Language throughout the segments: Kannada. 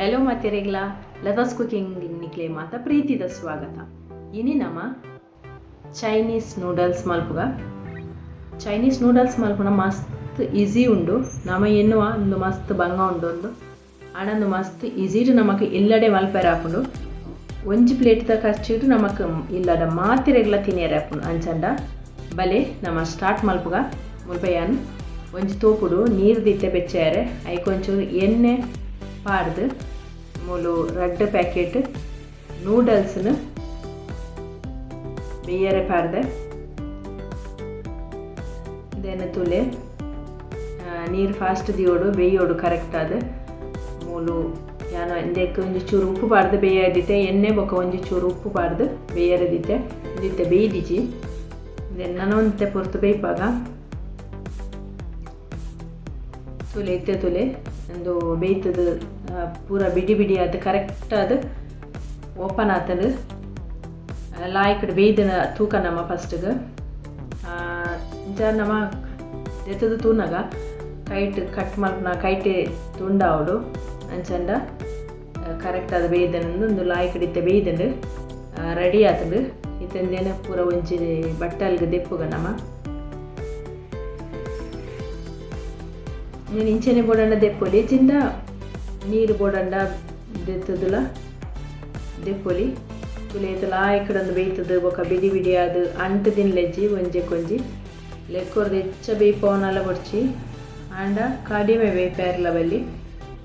ಹಲೋ ಮಾತೆರೆಗ್ಲ ಲತಾಸ್ ಕುಕಿಂಗ್ ನಿಕ್ಲೆ ಮಾತ ಪ್ರೀತಿದ ಸ್ವಾಗತ ಇನಿ ನಮ್ಮ ಚೈನೀಸ್ ನೂಡಲ್ಸ್ ಮಲ್ಪುಗ ಚೈನೀಸ್ ನೂಡಲ್ಸ್ ಮಲ್ಪುನ ಮಸ್ತ್ ಈಸಿ ಉಂಡು ನಮ ಎನ್ನುವ ಒಂದು ಮಸ್ತ್ ಬಂಗ ಉಂಡು ಒಂದು ಆಡಂದು ಮಸ್ತ್ ಈಸಿಡು ನಮಗೆ ಇಲ್ಲಡೆ ಮಲ್ಪೇರ ಆಪುಂಡು ಒಂಜಿ ಪ್ಲೇಟ್ ದ ಖರ್ಚಿಟ್ಟು ನಮಕ್ ಇಲ್ಲದ ಮಾತಿರೆಗ್ಲ ತಿನ್ನೇರ ಹಾಕೊಂಡು ಅಂಚಂಡ ಬಲೆ ನಮ್ಮ ಸ್ಟಾರ್ಟ್ ಮಲ್ಪುಗ ಮುಲ್ಪೆಯನ್ ಒಂಜಿ ತೋಪುಡು ನೀರು ದಿತ್ತೆ ಬೆಚ್ಚಾರೆ ಐಕೊಂಚೂರು ಎಣ್ಣೆ ಪಾಡ್ದು ಮೂಲು ರಡ್ಡ್ ಪ್ಯಾಕೆಟ್, ನೂಡಲ್ಸ್ನು ಬೇಯರೆ ಪಾಡ್ದೆ. ದೆನ್ ತುಲೆ ನೀರು ಫಾಸ್ಟ್ ದಿಯೋಡು ಬೇಯೋಡು ಕರೆಕ್ಟ್ ಆದ. ಮೂಲು ಯಾನು ಎಂದಕ್ಕೆ ಒಂಜಿ ಚೂರು ಉಪ್ಪು ಪಾಡ್ದು ಬೇಯದಿತ್ತೆ ಎಣ್ಣೆ ಬೊಕ್ಕ ಒಂಜಿ ಚೂರು ಉಪ್ಪು ಪಾಡ್ದು ಬೇಯರದಿತ್ತೆ ಇದಿತ್ತೆ ಬೇಯ್ದಿಜಿ ದೆನ್ ನನೊಂತೆ ಪೊರ್ತು ಬೇಯ್ಪಾಗ. ತುಲೆ ಇತ್ತೆ ತುಲೆ. ಒಂದು ಬೇಯ್ತದ ಪೂರ ಬಿಡಿ ಬಿಡಿ ಅದು ಕರೆಕ್ಟ್ ಅದು ಓಪನ್ ಆತದು. ಲಾಯ್ಕಡ್ ಬೇಯ್ದನ ತೂಕ ನಮ್ಮ ಫಸ್ಟ್ಗೆ ಇಂಚ ನಮ್ಮ ದೆತ್ತದು ತೂನಾಗ, ಕೈಟ್ ಕಟ್ ಮಲ್ಪನ ಕೈಟೆ ತುಂಡ ಅವಳು, ಅಂಚಂಡ. ಕರೆಕ್ಟ್ ಅದು ಬೇಯ್ದನಂದು ಒಂದು ಲಾಯ್ಕಡ್ ಇತ್ತೆ ಬೇಯ್ದಂಡು ರೆಡಿ ಆತಂಡು ಇತ್ತಂದೇನೆ ಪೂರ ಒಂಚಿ ಬಟ್ಟಲ್ಗೆ ದೆಪ್ಪುಗ ನಮ್ಮ. నేను ಇಂಚನೆ ಬೋಡಂಡ ದೆಪ್ಪೊಲಿ, ಚಿಂದ ನೀರು ಬೋಡಂಡ ದೆತ್ತದಲ, ದೆಪ್ಪೊಲಿ. ಕುಲೇತಲ ಆ ಇಕ್ಕಡೊಂದು ಬೇಯ್ತದ, ಬೊಕ ಬಿಡಿ ಬಿಡಿ ಅದು ಅಂಟು ದಿನ್ಲೆಜ್ಜಿ ಒಂಜೆ ಕೊಂಜಿ. ಲೆಕ್ಕೊರ್ದು ಹೆಚ್ಚ ಬೇಯ್ಪವನಲ್ಲ ಬೊಡ್ಚಿ. ಆಂಡ ಕಡಿಮೆ ಬೇಯ್ಪೇರ್ಲ ಬಲ್ಲಿ,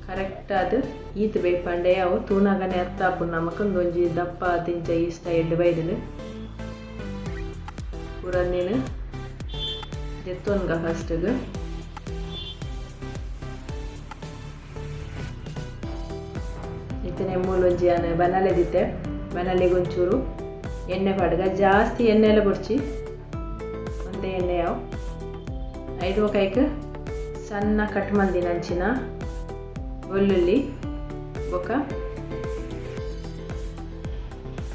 ಕರೆಕ್ಟ್ ಅದು ಈತ ಬೇಯ್ಪಂಡೆ. ಅವು ತೂನಾಗನೆ ಅರ್ಥ ಹಾಪು ನಮಕೊಂದು ಒಂಜಿ ದಪ್ಪ, ತಿಂಚ ಇಷ್ಟ ಎಡ್ಡು ಬೈದನು. ಪೂರ ನೀನು ಎತ್ತೋನ್ಗ ಫಸ್ಟಿಗೆ ಇತ್ತನೆ ಮೂಲೊಂಜಿ ಅನ್ನ ಬನಲೆದಿತ್ತೆ ಬನಲೆಗೆ ಒಂಚೂರು ಎಣ್ಣೆ ಪಡ್ಗ ಜಾಸ್ತಿ ಎಣ್ಣೆ ಎಲ್ಲ ಬಡ್ಚಿ ಒಂದೇ ಎಣ್ಣೆ ಯಾವ ಐದು ಕೈಕ್ ಸಣ್ಣ ಕಟ್ ಮಂದಿನ ಅಂಚಿನ ಬೆಳ್ಳುಳ್ಳಿ ಬೊಕ್ಕ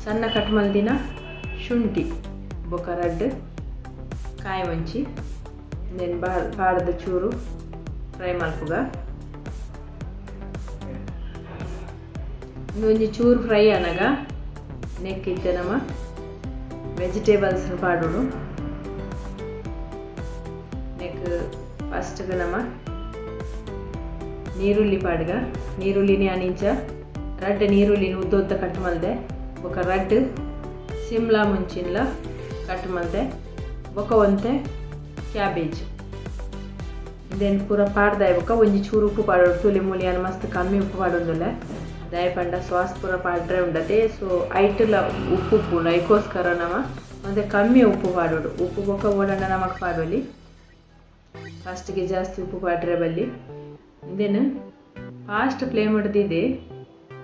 ಸಣ್ಣ ಕಟ್ ಮಲ್ದಿನ ಶುಂಠಿ ಬೊಕ್ಕ ರಡ್ ಕಾಯಿ ಮಂಚಿ ನೆನ್ ಚೂರು ಫ್ರೈ ಮಲ್ಪುಗ ಒಂಜಿ ಚೂರು ಫ್ರೈ ಅನಗ ನೆಕ್ ಇತ್ತೆ ನಮ್ಮ ವೆಜಿಟೇಬಲ್ಸ್ ಪಾಡುಡು ನೆಕ್ ಫಸ್ಟ್ಗೆ ನಮ್ಮ ನೀರುಳ್ಳಿ ಪಾಡ್ಗ ನೀರುಳ್ಳಿನಿ ಅನಿಂಚ ರಡ್ಡ್ ನೀರುಳ್ಳಿನ ಉದ್ದ ಉದ್ದ ಕಟ್ ಮಲ್ದೆ ಬೊಕ ರಡ್ಡ್ ಸಿಮ್ಲಾ ಮುಂಚಿನ್ಲ ಕಟ್ ಮಲ್ದೆ ಬೊಕ ಒಂತೆ ಕ್ಯಾಬೇಜ್ ದೆನ್ ಪೂರ ಪಾಡ್ದಾಯ್ ಬೊಕ ಒಂಜಿ ಚೂರು ಉಪ್ಪು ಪಾಡೋಡು ತುಲಿ ಮಸ್ತ್ ಕಮ್ಮಿ ಉಪ್ಪು ಪಾಡೋದುಲ್ಲ ದಯಪಂಡ ಶ್ವಾಸ ಪೂರ ಪಾಡ್ರೆ ಉಂಡತೆ ಸೊ ಐಟಲ ಉಪ್ಪು ಉಪ್ಪು ಐಕೋಸ್ಕರ ನಮ ಮತ್ತೆ ಕಮ್ಮಿ ಉಪ್ಪು ಪಾಡೋಡು ಉಪ್ಪು ಬೊಕ್ಕ ಓಡಂಡ ನಮಗೆ ಪಾಡೋಲಿ ಫಸ್ಟ್ಗೆ ಜಾಸ್ತಿ ಉಪ್ಪು ಪಾಡ್ರೆ ಬಲ್ಲಿ. ಇದೇನು ಫಾಸ್ಟ್ ಫ್ಲೇಮ್ ಹಿಡ್ದಿದೆ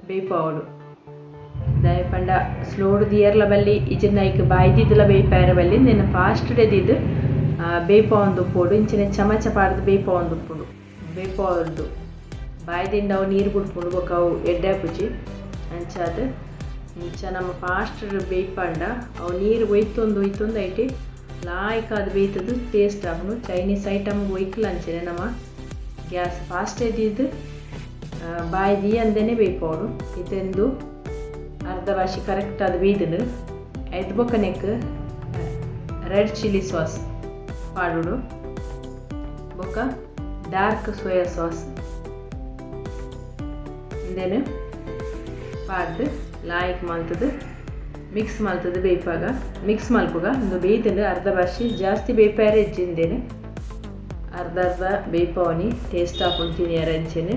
ಬೇಯ್ಪಾವಡು ದಯಪಂಡ ಸ್ಲೋಡ್ ದಿಯರ್ಲ ಬಲ್ಲಿ, ಈಜನ್ನ ಈಗ ಬಾಯ್ದಿದ್ದಲ ಬೇಯ್ಪಾರ ಬಲ್ಲಿ. ನೆನ ಫಾಸ್ಟ್ ಡೆದಿದ್ದು ಬೇಯ್ಪಾವಂದು ಉಪ್ಪೋಡು ಇಂಚಿನ ಚಮಚ ಪಾಡ್ದು ಬೇಪಾವೊಂದು ಉಪ್ಪುಡು ಬೇಪಾವೊಂದು ಬಾಯ್ದಿಂದ ಅವು ನೀರು ಬಿಡ್ಕೊಂಡು ಬೊಕ್ಕ ಅವು ಎಡ್ಡೆ ಪುಜಿ ಅಂಚಾದ, ಇಂಚ ನಮ್ಮ ಫಾಸ್ಟ್ ಬೇಯ್ಪಂಡ ಅವು ನೀರು ಒಯ್ತೊಂದು ಒಯ್ತೊಂದು ಐಟಿ ಲಾಯ್ಕ್ ಅದು ಬೇಯ್ತದು ಟೇಸ್ಟ್ ಆಪುನು ಚೈನೀಸ್ ಐಟಮ್ ಒಯ್ಕಲ್ಲ ಅಂಚನೆ ನಮ್ಮ ಗ್ಯಾಸ್ ಫಾಸ್ಟ್ ಎದ್ದಿದ್ದು ಬಾಯ್ದಿ ಅಂದೇನೆ ಬೇಯ್ಪೋಡು ಇದೆಂದು ಅರ್ಧ ಭಾಷೆ ಕರೆಕ್ಟ್ ಅದು ಬೇಯ್ದನು ನೆಕ್ ರೆಡ್ ಚಿಲ್ಲಿ ಸಾಸ್. ಪಾಡುಡು. ಬೊಕ್ಕ ಡಾರ್ಕ್ ಸೋಯಾ ಸಾಸ್ ಇಂದೇನು ಪಾಡ್ದು ಲಾಯ್ಕ್ ಮಲ್ತದು ಮಿಕ್ಸ್ ಮಲ್ತದು ಬೇಯ್ಪಾಗ. ಮಿಕ್ಸ್ ಮಲ್ಪುಗ ಒಂದು ಬೇಯ್ತಂದು ಅರ್ಧ ಭಾಷೆ, ಜಾಸ್ತಿ ಬೇಯ್ಪಾರೆ ಹೆಚ್ಚಿಂದೇನೆ ಅರ್ಧ ಅರ್ಧ ಬೇಯ್ಪಾವನಿ ಟೇಸ್ಟ್ ಹಾಕೊಂಡು ತಿನ್ನಿಯಾರ ಹಂಚೇನೆ.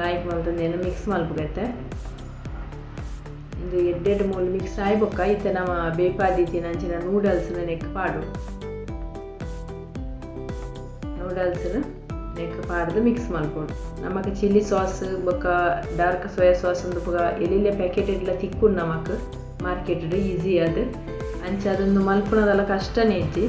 ಲಾಯ್ಕ್ ಮಲ್ತಂದೇನು ಮಿಕ್ಸ್ ಮಲ್ಪುಗತ್ತೆ ಇದು ಎಡ್ಡೆಡ್ ಮೂಲ ಮಿಕ್ಸ್ ಆಯ್ಬೊಕ್ಕ ಇತ್ತೆ ನಮ್ಮ ಬೇಪಾದಿತ್ತಿನ ಅಂಚಿನ ನೂಡಲ್ಸ್ ನೆಕ್ ಪಾಡು. ನೂಡಲ್ಸ್ನ ನೆಕ್ ಪಾಡ್ದು ಮಿಕ್ಸ್ ಮಾಡ್ಕೊಂಡು. ನಮಕ್ ಚಿಲ್ಲಿ ಸಾಸ್ ಬೊಕ್ಕ ಡಾರ್ಕ್ ಸೋಯಾ ಸಾಸ್ ಒಂದು ಬೊಕ ಎಲ್ಲಿಲ್ಲೆ ಪ್ಯಾಕೆಟ್ ಎಲ್ಲ ತಿಕ್ಕು ನಮಕ್. ಮಾರ್ಕೆಟ್ ಈಸಿ ಅದು ಅಂಚ ಅದೊಂದು ಮಲ್ಪುನದಲ್ಲ ಕಷ್ಟನೇ ಇಜ್ಜಿ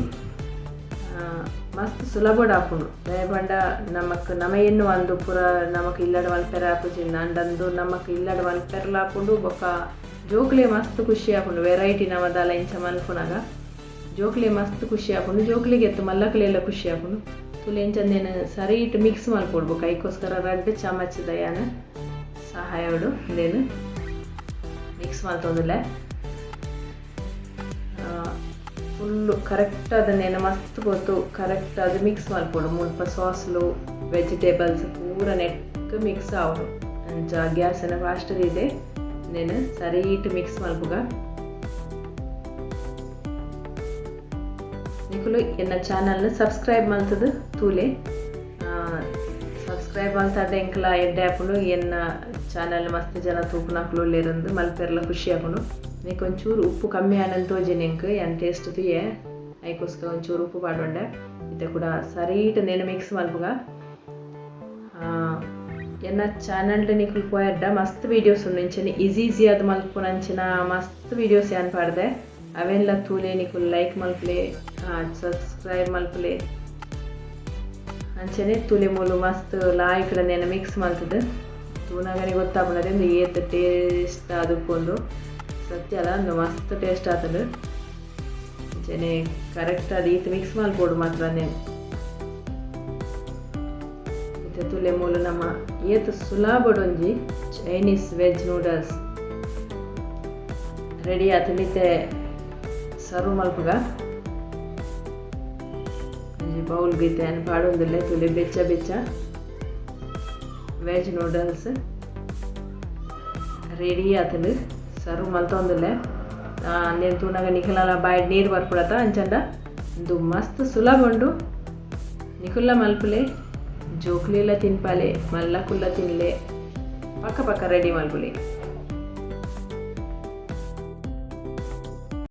ಮಸ್ತ್ ಸುಲಭಡ್ ಆಪುಂಡು ದಯಪಂಡ ನಮಕ್, ನಮ ಎನ್ನು ಒಂದು ಪುರ ನಮಕ್ ಇಲ್ಲಡ ಮಲ್ಪೆರ ಆಪುಜಿಂದ ಅಂಡಂದು ನಮಕ್ ಇಲ್ಲಡ ಮಲ್ಪೆರ್ಲ ಹಾಕೊಂಡು ಬೊಕ್ಕ ಜೋಕ್ಲೆ ಮಸ್ತ್ ಖುಷಿ ಹಾಕೊಂಡು ವೆರೈಟಿ ನಮದಲ್ಲ ಇಂಚ ಮಲ್ಕೊಳಾಗ ಜೋಕ್ಲೆ ಮಸ್ತ್ ಖುಷಿ ಹಾಕೊಂಡು ಜೋಕ್ಲಿಗೆ ಎತ್ತು ಮಲ್ಲಕ್ಲೆಲ್ಲ ಖುಷಿ ತುಲೇನ್ ಚಂದೇನ ಸರಿ ಇಟ್ಟು ಮಿಕ್ಸ್ ಮಾಡಿಕೊಡ್ಬೇಕು. ಕೈಕೋಸ್ಕರ ರಡ್ಡು ಚಮಚದ ಏನು ಸಹಾಯ ಹೊಡು ಇದೇನು? ಮಿಕ್ಸ್ ಮಾಡ್ತಂದಿಲ್ಲ ಫುಲ್ಲು ಕರೆಕ್ಟ್ ಅದನ್ನೇನು ಮಸ್ತ್ ಗೊತ್ತು. ಕರೆಕ್ಟ್ ಅದು ಮಿಕ್ಸ್ ಮಾಡಿಕೊಡು. ಮುಲ್ಪ ಸಾಸ್ಲು ವೆಜಿಟೇಬಲ್ಸ್ ಪೂರ ನೆಟ್ಟು ಮಿಕ್ಸ್ ಆವು ಅಂಚ ಗ್ಯಾಸನ್ನು ಇದೆ. ನೇನು ಸರಿ ಇಟ್ಟು ಮಿಕ್ಸ್ ಮಾಡ್ಬೋಗ ನಿಖಲು ಎನ್ನ ಚಾನಲ್ನ ಸಬ್ಸ್ಕ್ರೈಬ್ ಮಾಡ್ತದ ತೂಲೆ. ಸಬ್ಸ್ಕ್ರೈಬ್ ಮಾಡ್ತಾ ಎಂಕಲ ಎಡ್ಡೆ ಹಾಕೊಂಡು ಎನ್ನ ಚಾನಲ್ ಮಸ್ತ್ ಜನ ತೂಪುನಾಕ್ಲೋಲ್ಲೇರಂದು ಮಲ್ಪೆರ್ಲ ಖುಷಿ ಹಾಕೊಂಡು ನೀಕ್ ಒಂಚೂರು ಉಪ್ಪು ಕಮ್ಮಿ ಆನಂದ ತೋಜಿನ ಎಂಕ್ ಎನ್ ಟೇಸ್ಟ್ ತುಯೆ ಐಕೋಸ್ಕ ಒಂಚೂರು ಉಪ್ಪು ಪಾಡೊಂಡೆ ಇದೆ ಕೂಡ ಸರೀಟ್ ನೇನು ಮಿಕ್ಸ್ ಮಲ್ಪುಗ ಎನ್ನ ಚಾನಲ್ ನಿಖಲ್ ಪೋಯಡ್ಡ ಮಸ್ತ್ ವೀಡಿಯೋಸ್ ಉಂಡು ಇಂಚನೆ ಈಸಿ ಈಸಿ ಅದು ಮಲ್ಪುನಂಚಿನ ಮಸ್ತ್ ವೀಡಿಯೋಸ್ ಏನ್ ಪಾಡ್ದೆ. ಅವೆಲ್ಲ ತೂಲೆ ನೀವು ಲೈಕ್ ಮಲ್ಪಲೆ ಸಬ್ಸ್ಕ್ರೈಬ್ ಮಲ್ಪಲೆ. ಅಂಚನೆ ತೂಲೆ ಮೂಲು ಮಸ್ತ್ ಲಾಯ್ಕಲ ನೆನ ಮಿಕ್ಸ್ ಮಾಡ್ತದೆ ತೂನಗನೆ ಗೊತ್ತಾಗ್ಬಿಡದೆ ಒಂದು ಏತ್ ಟೇಸ್ಟ್ ಅದಕ್ಕೊಂದು ಸತ್ಯ ಅಲ್ಲ, ಒಂದು ಮಸ್ತ್ ಟೇಸ್ಟ್ ಆತದ. ಅಂಚನೆ ಕರೆಕ್ಟ್ ಅದು ಈತ್ ಮಿಕ್ಸ್ ಮಾಡ್ಕೊಡು ಮಾತ್ರ ನೇನು ತುಲೆ ಮೂಲು ನಮ್ಮ ಏತ್ ಸುಲಾಬಡೊಂಜಿ Chinese veg noodles ready ಆತಲಿತೆ serve ಮಲ್ಪಗ ಒಂಜಿ ಬೌಲ್ ಗೀತೆ ಅನ್ ಪಾಡೊಂದಿಲ್ಲ ತುಲೆ ಬೆಚ್ಚ ಬೆಚ್ಚ ವೆಜ್ ನೂಡಲ್ಸ್ ರೆಡಿ ಆತಲು ಸರ್ವ್ ಮಲ್ತೊಂದಿಲ್ಲ నేను తూనగ నిఖిల బాయ్ నీరు పరపడతా అంచండ ಇದು ಮಸ್ತ್ ಸುಲಭ ಉಂಡು ನಿಖುಲ್ಲ ಮಲ್ಪಲೆ ಜೋಕ್ಲೆಲ್ಲ ತಿನ್ಪಾಲೆ ಮಲ್ಲಕುಲ್ಲ ತಿನ್ಲೆ ಪಕ್ಕ ಪಕ್ಕ ರೆಡಿ ಮಲ್ಪುಲೆ